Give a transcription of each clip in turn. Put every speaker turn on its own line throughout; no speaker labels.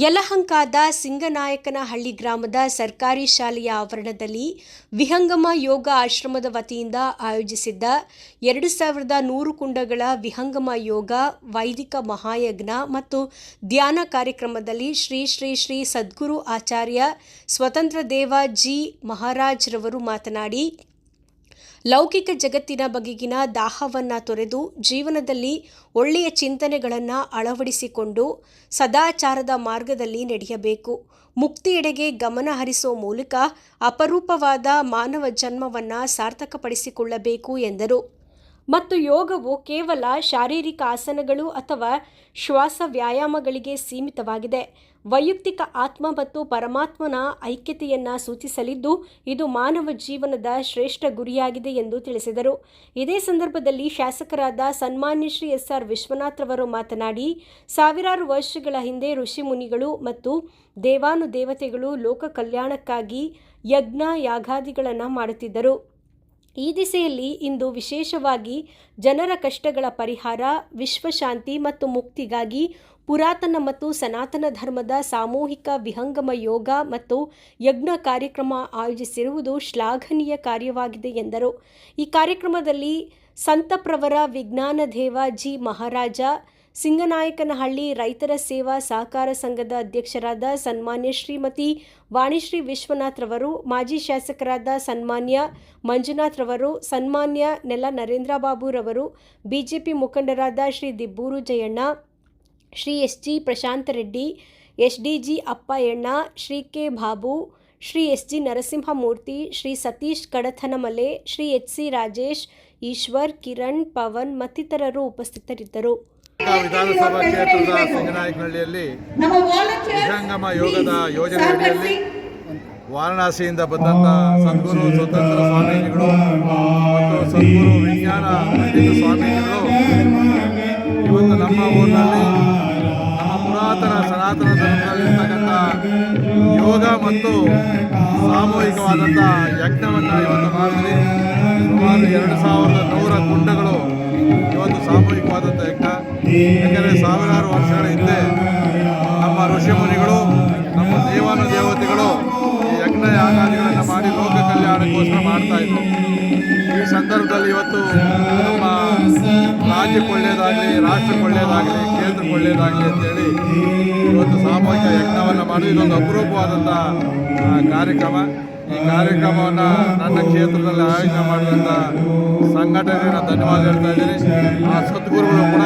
ಯಲಹಂಕದ ಸಿಂಗನಾಯಕನಹಳ್ಳಿ ಗ್ರಾಮದ ಸರ್ಕಾರಿ ಶಾಲೆಯ ಆವರಣದಲ್ಲಿ ವಿಹಂಗಮ ಯೋಗ ಆಶ್ರಮದ ವತಿಯಿಂದ ಆಯೋಜಿಸಿದ್ದ ಎರಡು ಸಾವಿರದ ನೂರು ಕುಂಡಗಳ ವಿಹಂಗಮ ಯೋಗ, ವೈದಿಕ ಮಹಾಯಜ್ಞ ಮತ್ತು ಧ್ಯಾನ ಕಾರ್ಯಕ್ರಮದಲ್ಲಿ ಶ್ರೀ ಶ್ರೀ ಶ್ರೀ ಸದ್ಗುರು ಆಚಾರ್ಯ ಸ್ವತಂತ್ರ ದೇವ ಜಿ ಮಹಾರಾಜ್ರವರು ಮಾತನಾಡಿ ಲೌಕಿಕ ಜಗತ್ತಿನ ಬಗೆಗಿನ ದಾಹವನ್ನು ತೊರೆದು ಜೀವನದಲ್ಲಿ ಒಳ್ಳೆಯ ಚಿಂತನೆಗಳನ್ನು ಅಳವಡಿಸಿಕೊಂಡು ಸದಾಚಾರದ ಮಾರ್ಗದಲ್ಲಿ ನಡೆಯಬೇಕು. ಮುಕ್ತಿಯೆಡೆಗೆ ಗಮನ ಹರಿಸುವ ಮೂಲಕ ಅಪರೂಪವಾದ ಮಾನವ ಜನ್ಮವನ್ನು ಸಾರ್ಥಕಪಡಿಸಿಕೊಳ್ಳಬೇಕು ಎಂದರು. ಮತ್ತು ಯೋಗವು ಕೇವಲ ಶಾರೀರಿಕ ಆಸನಗಳು ಅಥವಾ ಶ್ವಾಸ ವ್ಯಾಯಾಮಗಳಿಗೆ ಸೀಮಿತವಾಗಿದೆ. ವೈಯಕ್ತಿಕ ಆತ್ಮ ಮತ್ತು ಪರಮಾತ್ಮನ ಐಕ್ಯತೆಯನ್ನು ಸೂಚಿಸಲಿದ್ದು, ಇದು ಮಾನವ ಜೀವನದ ಶ್ರೇಷ್ಠ ಗುರಿಯಾಗಿದೆ ಎಂದು ತಿಳಿಸಿದರು. ಇದೇ ಸಂದರ್ಭದಲ್ಲಿ ಶಾಸಕರಾದ ಸನ್ಮಾನ್ಯ ಶ್ರೀ ಎಸ್ ಆರ್ ವಿಶ್ವನಾಥ್ ಅವರು ಮಾತನಾಡಿ, ಸಾವಿರಾರು ವರ್ಷಗಳ ಹಿಂದೆ ಋಷಿ ಮುನಿಗಳು ಮತ್ತು ದೇವಾನುದೇವತೆಗಳು ಲೋಕ ಕಲ್ಯಾಣಕ್ಕಾಗಿ ಯಜ್ಞ ಯಾಗಾದಿಗಳನ್ನು ಮಾಡುತ್ತಿದ್ದರು. ಈ ದಿಸೆಯಲ್ಲಿ ಇಂದು ವಿಶೇಷವಾಗಿ ಜನರ ಕಷ್ಟಗಳ ಪರಿಹಾರ, ವಿಶ್ವಶಾಂತಿ ಮತ್ತು ಮುಕ್ತಿಗಾಗಿ ಪುರಾತನ ಮತ್ತು ಸನಾತನ ಧರ್ಮದ ಸಾಮೂಹಿಕ ವಿಹಂಗಮ ಯೋಗ ಮತ್ತು ಯಜ್ಞ ಕಾರ್ಯಕ್ರಮ ಆಯೋಜಿಸಿರುವುದು ಶ್ಲಾಘನೀಯ ಕಾರ್ಯವಾಗಿದೆ ಎಂದರು. ಈ ಕಾರ್ಯಕ್ರಮದಲ್ಲಿ ಸಂತಪ್ರವರ ವಿಜ್ಞಾನ ದೇವ ಜಿ. ಮಹಾರಾಜ, ಸಿಂಗನಾಯಕನಹಳ್ಳಿ ರೈತರ ಸೇವಾ ಸಹಕಾರ ಸಂಘದ ಅಧ್ಯಕ್ಷರಾದ ಸನ್ಮಾನ್ಯ ಶ್ರೀಮತಿ ವಾಣಿಶ್ರೀ ವಿಶ್ವನಾಥ್ ರವರು, ಮಾಜಿ ಶಾಸಕರಾದ ಸನ್ಮಾನ್ಯ ಮಂಜುನಾಥ್ ರವರು, ಸನ್ಮಾನ್ಯ ನೆಲ ನರೇಂದ್ರ ಬಾಬು ರವರು, ಬಿಜೆಪಿ ಮುಖಂಡರಾದ Shri Dibburu Jayanna Shri S G Prashanta Reddy S D G Appayyanna Shri K Babu Shri S G Narasimhamurthy Shri Satish Kadathanamale Shri H C Rajesh Eshwar Kiran Pavan ಮತ್ತಿತರರು ಉಪಸ್ಥಿತರಿದ್ದರು.
ವಿಧಾನಸಭಾ ಕ್ಷೇತ್ರದ ಸಿಂಗನಾಯಕನಹಳ್ಳಿಯಲ್ಲಿ ವಿಹಂಗಮ ಯೋಗದ ಯೋಜನೆ ಅಡಿಯಲ್ಲಿ ವಾರಣಾಸಿಯಿಂದ ಬಂದಂಥ ಸದ್ಗುರು ಸ್ವತಂತ್ರ ಸ್ವಾಮೀಜಿಗಳು ಮತ್ತು ಸದ್ಗುರು ವಿಜ್ಞಾನ ಪಂಡಿತ ಸ್ವಾಮೀಜಿಗಳು. ಇವತ್ತು ನಮ್ಮ ಊರಿನಲ್ಲಿ ಸನಾತನ ಧರ್ಮದಲ್ಲಿರ್ತಕ್ಕಂಥ ಯೋಗ ಮತ್ತು ಸಾಮೂಹಿಕವಾದಂಥ ಯಜ್ಞವನ್ನು ಇವತ್ತು ಮಾಡಿದ್ವಿ ಸುಮಾರು ಎರಡು ಸಾವಿರದ ನೂರ ಕುಂಡಗಳು ಇವತ್ತು ಸಾಮೂಹಿಕವಾದಂಥ ಯಜ್ಞ. ಯಾಕೆಂದರೆ ಸಾವಿರಾರು ವರ್ಷಗಳ ಹಿಂದೆ ನಮ್ಮ ಋಷಿಮುನಿಗಳು ನಮ್ಮ ದೇವಾನು ದೇವತೆಗಳು ಯಜ್ಞ ಯಾಗಾದಿಗಳನ್ನು ಮಾಡಿ ಲೋಕ ಕಲ್ಯಾಣಕ್ಕೋಸ್ಕರ ಮಾಡ್ತಾ ಇದ್ರು. ಈ ಸಂದರ್ಭದಲ್ಲಿ ಇವತ್ತು ನಮ್ಮ ರಾಜ್ಯಕ್ಕೆ ಒಳ್ಳೆಯದಾಗಲಿ ರಾಷ್ಟ್ರಕ್ಕೆ ಒಳ್ಳೆಯದಾಗಲಿ ಕೇಂದ್ರಕ್ಕೆ ಒಳ್ಳೆಯದಾಗಲಿ ಅಂತೇಳಿ ಇವತ್ತು ಸಾಮೂಹಿಕ ಯಜ್ಞವನ್ನು ಮಾಡೋದು ಇದೊಂದು ಅಪರೂಪವಾದಂಥ ಆ, ಕಾರ್ಯಕ್ರಮ ಈ ಕಾರ್ಯಕ್ರಮವನ್ನು ನನ್ನ ಕ್ಷೇತ್ರದಲ್ಲಿ ಆಯೋಜನೆ ಮಾಡಿದಂಥ ಸಂಘಟನೆಗೆ ನಾನು ಧನ್ಯವಾದ ಹೇಳ್ತಾ ಇದ್ದೀನಿ ಆ ಸದ್ಗುರುಗಳು ಕೂಡ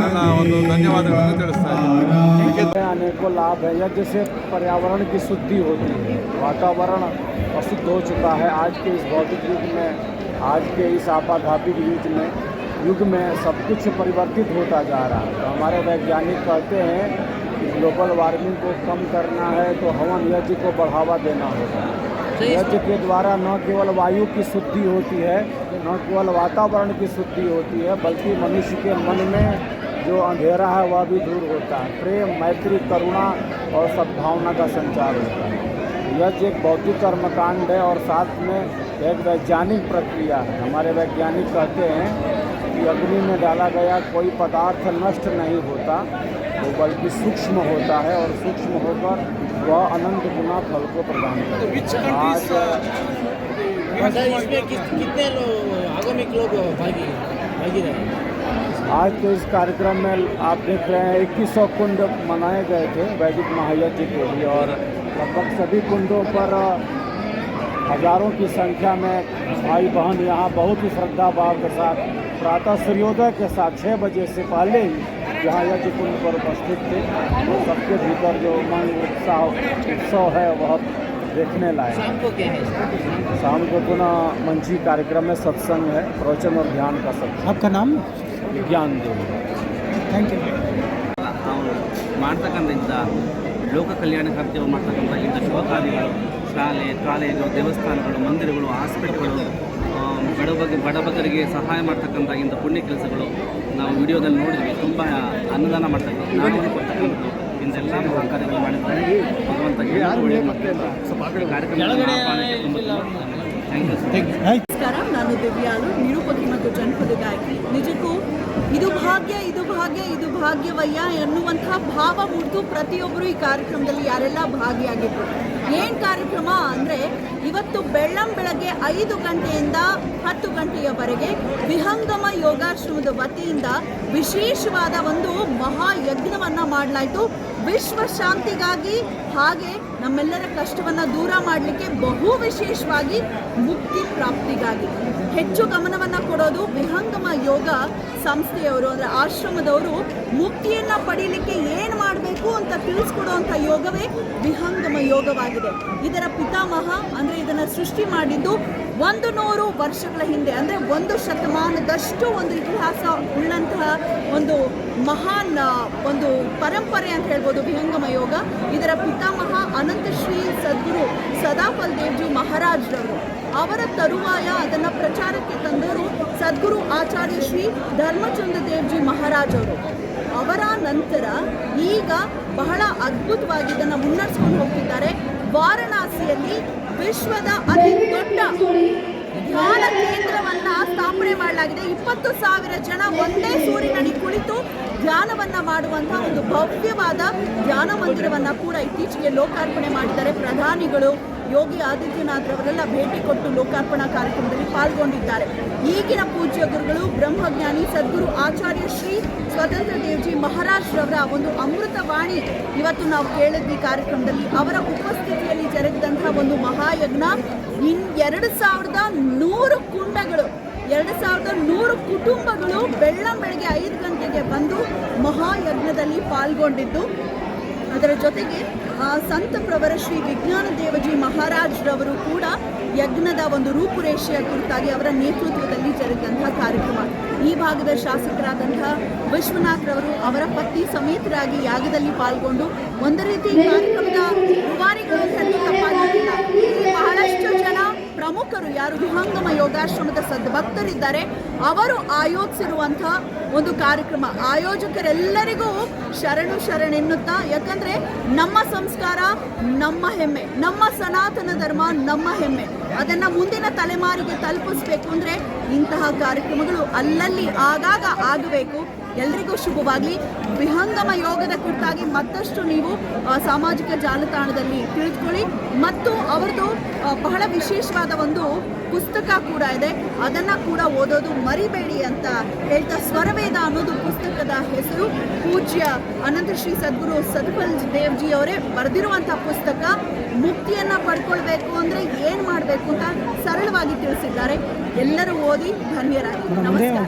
ನನ್ನ ಒಂದು ಧನ್ಯವಾದಗಳನ್ನು ತಿಳಿಸ್ತಾ ಇದ್ದೀನಿ
आने को लाभ है यज्ञ से पर्यावरण की शुद्धि होती है वातावरण अशुद्ध हो चुका है आज के इस भौतिक युग में आज के इस आपाधापिक युग में युग में सब कुछ परिवर्तित होता जा रहा है। तो हमारे वैज्ञानिक कहते हैं कि ग्लोबल वार्मिंग को कम करना है तो हवन यज्ञ को बढ़ावा देना होगा। यज्ञ के द्वारा न केवल वायु की शुद्धि होती है न केवल वातावरण की शुद्धि होती है बल्कि मनुष्य के मन में जो अंधेरा है वह भी दूर होता है। प्रेम मैत्री करुणा और सद्भावना का संचार होता है। यज्ञ एक भौतिक कर्मकांड है और साथ में एक वैज्ञानिक प्रक्रिया है। हमारे वैज्ञानिक कहते हैं कि अग्नि में डाला गया कोई पदार्थ नष्ट नहीं होता वो बल्कि सूक्ष्म होता है और सूक्ष्म होकर वह अनंत गुना फल को प्रदान करता है। आज
इसमें कितने लोग लोग भागी भागी रहे?
आज के इस कार्यक्रम में आप देख रहे हैं इक्कीस सौ कुंड मनाए गए थे वैदिक महायज्ञ के लिए और लगभग सभी कुंडों पर हजारों की संख्या में भाई बहन यहाँ बहुत ही श्रद्धा भाव के साथ प्रातः सूर्योदय के साथ छः बजे से पहले ही यहाँ यज्ञ कुंड पर उपस्थित थे तो सबके भीतर जो उमंग उत्साह उत्सव है वह देखने लायक है
शाम को क्या है
शाम को पुनः मंची कार्यक्रम में सत्संग है प्रवचन और ध्यान का सत्संग
आपका नाम
ज्ञान देव
थैंक यू
ನಾವು ಮಾಡ್ತಕ್ಕಂಥ ಲೋಕ ಕಲ್ಯಾಣಕ್ಕಾಗಿ ಮಾಡ್ತಕ್ಕಂಥ ಇಂಥ ಶುಭ ಕಾರ್ಯಗಳು ಶಾಲೆ ಕಾಲೇಜು ದೇವಸ್ಥಾನಗಳು ಮಂದಿರಗಳು ಹಾಸ್ಪಿಟ್ಲ್ಗಳು ಬಡಬಗ ಬಡಬಗರಿಗೆ ಸಹಾಯ ಮಾಡ್ತಕ್ಕಂಥ ಇಂಥ ಪುಣ್ಯ ಕೆಲಸಗಳು ನಾವು ವಿಡಿಯೋದಲ್ಲಿ ನೋಡಿದ್ವಿ. ತುಂಬ ಅನ್ನದಾನ ಮಾಡ್ತಕ್ಕಂಥ ನಾನು ಕೊಡ್ತಕ್ಕಂಥದ್ದು ಇಂದೆಲ್ಲ ಕಾರ್ಯಗಳು ಮಾಡಿದ್ದಾರೆ. ಭಗವಂತ ಒಳ್ಳೆಯ ಕಾರ್ಯಕ್ರಮ ಥ್ಯಾಂಕ್ ಯು.
ನಾನು ದಿವ್ಯಾಳು, ನಿರೂಪಕಿ ಮತ್ತು ಜನಪದ ನಿಜಕ್ಕೂ
ಇದು ಭಾಗ್ಯ ಇದು ಭಾಗ್ಯ, ಇದು ಭಾಗ್ಯವಯ್ಯ ಎನ್ನುವಂತಹ ಭಾವ ಮೂಡಿತು ಪ್ರತಿಯೊಬ್ಬರು ಈ ಕಾರ್ಯಕ್ರಮದಲ್ಲಿ ಯಾರೆಲ್ಲ ಭಾಗಿಯಾಗಿದ್ರು. ಏನು ಕಾರ್ಯಕ್ರಮ ಅಂದರೆ ಇವತ್ತು ಬೆಳ್ಳಂ ಬೆಳಗ್ಗೆ ಐದು ಗಂಟೆಯಿಂದ ಹತ್ತು ಗಂಟೆಯವರೆಗೆ ವಿಹಂಗಮ ಯೋಗಾಶ್ರಮದ ವತಿಯಿಂದ ವಿಶೇಷವಾದ ಒಂದು ಮಹಾಯಜ್ಞವನ್ನು ಮಾಡಲಾಯಿತು. ವಿಶ್ವ ಶಾಂತಿಗಾಗಿ ಹಾಗೆ ನಮ್ಮೆಲ್ಲರ ಕಷ್ಟವನ್ನು ದೂರ ಮಾಡಲಿಕ್ಕೆ ಬಹು ವಿಶೇಷವಾಗಿ ಮುಕ್ತಿ ಪ್ರಾಪ್ತಿಗಾಗಿ. ಹೆಚ್ಚು ಗಮನವನ್ನು ಕೊಡೋದು ವಿಹಂಗಮ ಯೋಗ ಸಂಸ್ಥೆಯವರು ಅಂದರೆ ಆಶ್ರಮದವರು ಮುಕ್ತಿಯನ್ನು ಪಡೀಲಿಕ್ಕೆ ಏನು ಮಾಡಬೇಕು? ಅಂತ ತಿಳಿಸ್ಕೊಡುವಂಥ ಯೋಗವೇ ವಿಹಂಗಮ ಯೋಗವಾಗಿದೆ. ಇದರ ಪಿತಾಮಹ ಅಂದರೆ ಇದನ್ನು ಸೃಷ್ಟಿ ಮಾಡಿದ್ದು ಒಂದು ನೂರು ವರ್ಷಗಳ ಹಿಂದೆ, ಅಂದರೆ ಒಂದು ಶತಮಾನದಷ್ಟು ಒಂದು ಇತಿಹಾಸ ಉಳ್ಳಂತಹ ಒಂದು ಮಹಾನ್ ಒಂದು ಪರಂಪರೆ ಅಂತ ಹೇಳ್ಬೋದು ವಿಹಂಗಮ ಯೋಗ. ಇದರ ಪಿತಾಮಹ ಅನಂತಶ್ರೀ ಸದ್ಗುರು ಸದಾಫಲ್ ದೇವ್ಜಿ ಮಹಾರಾಜ್ರವರು. ಅವರ ತರುವಾಯ ಅದನ್ನು ಪ್ರಚಾರಕ್ಕೆ ತಂದವರು ಸದ್ಗುರು ಆಚಾರ್ಯ ಶ್ರೀ ಧರ್ಮಚಂದ್ರ ದೇವ್ಜಿ ಮಹಾರಾಜ್ ಅವರು ಅವರ ನಂತರ ಈಗ ಬಹಳ ಅದ್ಭುತವಾಗಿ ಇದನ್ನು ಮುನ್ನಡೆಸ್ಕೊಂಡು ಹೋಗ್ತಿದ್ದಾರೆ. ವಾರಣಾಸಿಯಲ್ಲಿ ವಿಶ್ವದ ಅತಿ ದೊಡ್ಡ ಧ್ಯಾನ ಕೇಂದ್ರವನ್ನ ಸ್ಥಾಪನೆ ಮಾಡಲಾಗಿದೆ. ಇಪ್ಪತ್ತು ಸಾವಿರ ಜನ ಒಂದೇ ಸೂರಿನಡಿ ಕುಳಿತು ಧ್ಯಾನವನ್ನ ಮಾಡುವಂತಹ ಒಂದು ಭವ್ಯವಾದ ಧ್ಯಾನ ಮಂದಿರವನ್ನ ಕೂಡ ಇತ್ತೀಚೆಗೆ ಲೋಕಾರ್ಪಣೆ ಮಾಡಿದ್ದಾರೆ. ಪ್ರಧಾನಿಗಳು ಯೋಗಿ ಆದಿತ್ಯನಾಥ್ ಅವರೆಲ್ಲ ಭೇಟಿ ಕೊಟ್ಟು ಲೋಕಾರ್ಪಣಾ ಕಾರ್ಯಕ್ರಮದಲ್ಲಿ ಪಾಲ್ಗೊಂಡಿದ್ದಾರೆ. ಈಗಿನ ಪೂಜ್ಯ ಗುರುಗಳು ಸದ್ಗುರು ಆಚಾರ್ಯ ಶ್ರೀ ಸ್ವತಂತ್ರ ದೇವ್ಜಿ ಮಹಾರಾಜ್ ರವರ ಒಂದು ಅಮೃತವಾಣಿ ಇವತ್ತು ನಾವು ಕೇಳಿದ್ವಿ ಕಾರ್ಯಕ್ರಮದಲ್ಲಿ. ಅವರ ಉಪಸ್ಥಿತಿಯಲ್ಲಿ ಜರುಗಿದಂತಹ ಒಂದು ಮಹಾಯಜ್ಞ ಇನ್ ಎರಡು ಸಾವಿರದ ನೂರು ಕುಂಡಗಳು ಎರಡು ಸಾವಿರದ ನೂರು ಕುಟುಂಬಗಳು ಬೆಳ್ಳಂ ಬೆಳಗ್ಗೆ ಐದು ಗಂಟೆಗೆ ಬಂದು ಮಹಾಯಜ್ಞದಲ್ಲಿ ಪಾಲ್ಗೊಂಡಿದ್ದು. ಅದರ ಜೊತೆಗೆ ಆ, ಸಂತ ಪ್ರವರ ಶ್ರೀ ವಿಜ್ಞಾನ ದೇವಜಿ ಮಹಾರಾಜ್ರವರು ಕೂಡ ಯಜ್ಞದ ಒಂದು ರೂಪುರೇಷೆಯ ಕುರಿತಾಗಿ ಅವರ ನೇತೃತ್ವದಲ್ಲಿ ಜರುಗಿದಂತಹ ಕಾರ್ಯಕ್ರಮ. ಭಾಗದ ಶಾಸಕರಾದಂತಹ ವಿಶ್ವನಾಥ್ ರವರು ಅವರ ಪತ್ನಿ ಸಮೇತರಾಗಿ ಯಾಗದಲ್ಲಿ ಪಾಲ್ಗೊಂಡು ಒಂದು ರೀತಿ ಕಾರ್ಯಕ್ರಮದ ರೂವಾರಿಗಳು ಇಲ್ಲಿ ಬಹಳಷ್ಟು ಜನ ಪ್ರಮುಖರು ಯಾರು? ವಿಹಂಗಮ ಯೋಗಾಶ್ರಮದ ಸದ್ಭಕ್ತರಿದ್ದಾರೆ ಅವರು ಆಯೋಜಿಸಿರುವಂತಹ ಒಂದು ಕಾರ್ಯಕ್ರಮ. ಆಯೋಜಕರೆಲ್ಲರಿಗೂ ಶರಣು ಶರಣೆನ್ನುತ್ತಾ ಯಾಕಂದ್ರೆ ನಮ್ಮ ಸಂಸ್ಕಾರ ನಮ್ಮ ಹೆಮ್ಮೆ. ನಮ್ಮ ಸನಾತನ ಧರ್ಮ ನಮ್ಮ ಹೆಮ್ಮೆ. ಅದನ್ನ ಮುಂದಿನ ತಲೆಮಾರಿಗೆ ತಲುಪಿಸ್ಬೇಕು ಅಂದರೆ ಇಂತಹ ಕಾರ್ಯಕ್ರಮಗಳು ಅಲ್ಲಲ್ಲಿ ಆಗಾಗ ಆಗಬೇಕು. ಎಲ್ರಿಗೂ ಶುಭವಾಗಲಿ. ವಿಹಂಗಮ ಯೋಗದ ಕುರಿತಾಗಿ ಮತ್ತಷ್ಟು ನೀವು ಸಾಮಾಜಿಕ ಜಾಲತಾಣದಲ್ಲಿ ತಿಳಿದುಕೊಳ್ಳಿ. ಮತ್ತು ಅವರದು ಬಹಳ ವಿಶೇಷವಾದ ಒಂದು ಪುಸ್ತಕ ಕೂಡ ಇದೆ. ಅದನ್ನು ಕೂಡ ಓದೋದು ಮರಿಬೇಡಿ ಅಂತ ಹೇಳ್ತಾ ಸ್ವರವೇದ ಅನ್ನೋದು ಪುಸ್ತಕದ ಹೆಸರು. ಪೂಜ್ಯ ಅನಂತ ಶ್ರೀ ಸದ್ಗುರು ಸದ್ಫಲ್ ದೇವ್ಜಿ ಅವರೇ ಬರೆದಿರುವಂಥ ಪುಸ್ತಕ. ಮುಕ್ತಿಯನ್ನು ಪಡ್ಕೊಳ್ಬೇಕು ಅಂದರೆ ಏನು ಮಾಡಬೇಕು ಅಂತ ಸರಳವಾಗಿ ತಿಳಿಸಿದ್ದಾರೆ. ಎಲ್ಲರೂ ಓದಿ ಧನ್ಯರಾಗಿ. ನಮಸ್ಕಾರ.